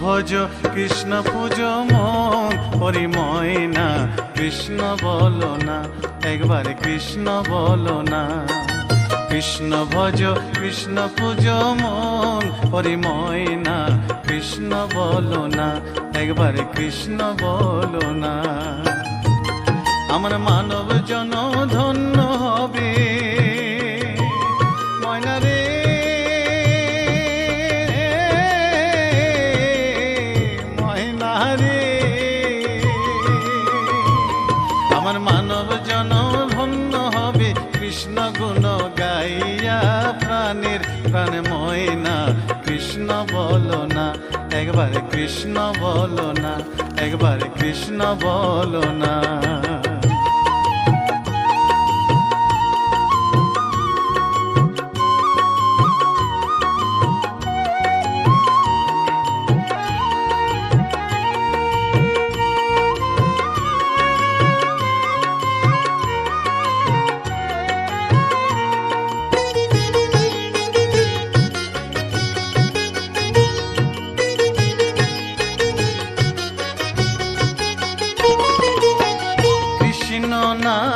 ভজ কৃষ্ণ পুজ মন, পরিময় না। কৃষ্ণ বলো না, একবার কৃষ্ণ বলো না। কৃষ্ণ ভজ, কৃষ্ণ পুজ মন, পরিময় না। কৃষ্ণ বলো না, একবার কৃষ্ণ বলো না। আমার মানব জন ধন্য হবে কৃষ্ণ গুণ গাইয়া প্রাণের প্রাণ ময়না। কৃষ্ণ বলো না, একবার কৃষ্ণ বলো না, একবার কৃষ্ণ বলো না।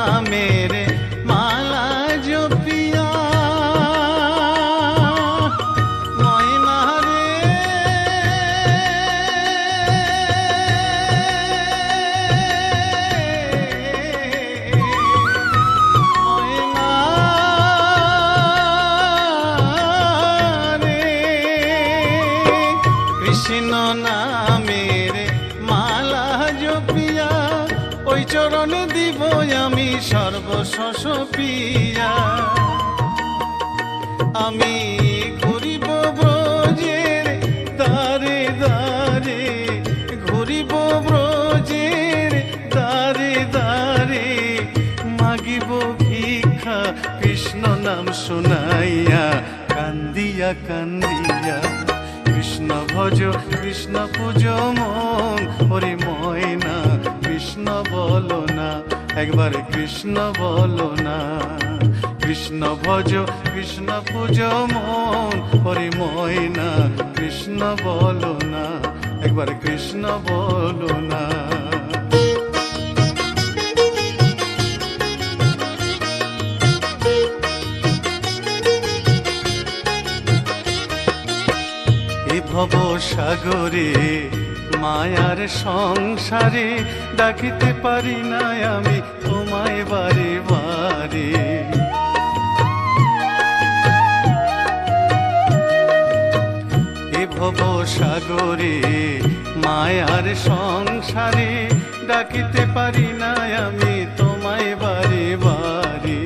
নামের মালা জপিয়া ময়না রে ময়না রে কৃষ্ণ নামের সর্বশস পিয়া আমি ঘুরিব ব্রজের দারে দারে ঘুরিব ব্রজের দারে দারে মাগিব ভিক্ষা কৃষ্ণ নাম শোনাইয়া, কান্দিয়া কান্দিয়া। কৃষ্ণ ভজ, কৃষ্ণ পুজ মন হরি ময়না, কৃষ্ণ বলো না। একবার কৃষ্ণ বলো না। কৃষ্ণ ভজ, কৃষ্ণ পুজ, মন হরি ময়না। কৃষ্ণ বলো না, একবার কৃষ্ণ বলো না। ভব সাগরে মায়ার সংসারে ডাকিতে পারি না আমি, তোমায় বারে বারে। ভব সাগরে মায়ার সংসারে ডাকিতে পারি না আমি, তোমায় বারে বারে।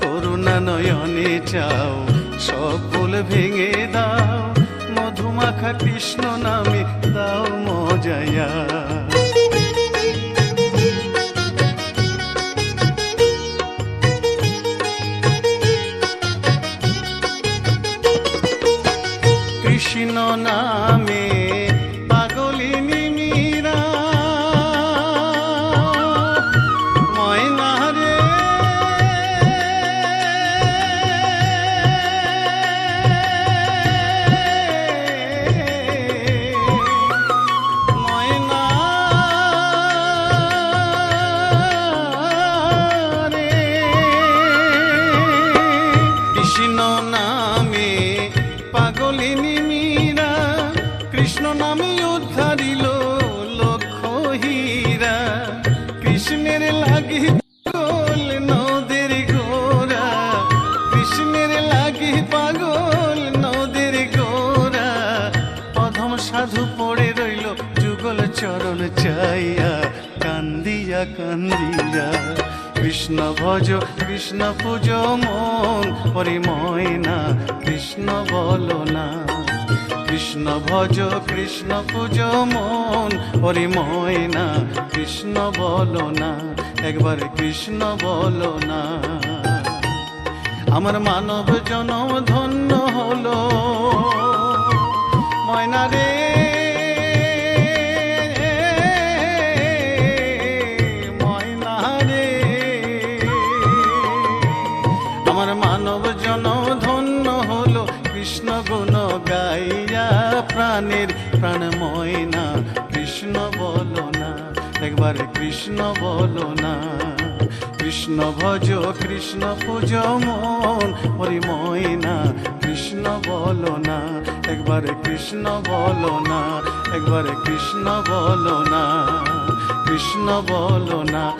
করুণা নয়নে চাও সকল ভেঙে দাও মধুমাখা কৃষ্ণ নামে দাও মজায়া। কৃষ্ণের লাগি পাগল, নদের গোরা কৃষ্ণের লাগি পাগল, নদের গোরা অধম সাধু পড়ে রইল যুগল চরণ চাইয়া কান্দিয়া কান্দিয়া। কৃষ্ণ ভজ, কৃষ্ণ পুজ, মন পরিময় না কৃষ্ণ বলো না। কৃষ্ণ ভজ, কৃষ্ণ পুজ, মন হরি ময়না। কৃষ্ণ বলো না, একবার কৃষ্ণ বলো না। আমার মানব জনম ধন্য হলো। ময়না রে প্রাণের প্রাণ ময়না কৃষ্ণ বলো না। একবার কৃষ্ণ বলো না। কৃষ্ণ ভজ, কৃষ্ণ পুজ, মন হরি ময়না কৃষ্ণ বলো না। একবার কৃষ্ণ বলো না। একবার কৃষ্ণ বলো না। কৃষ্ণ বলো না।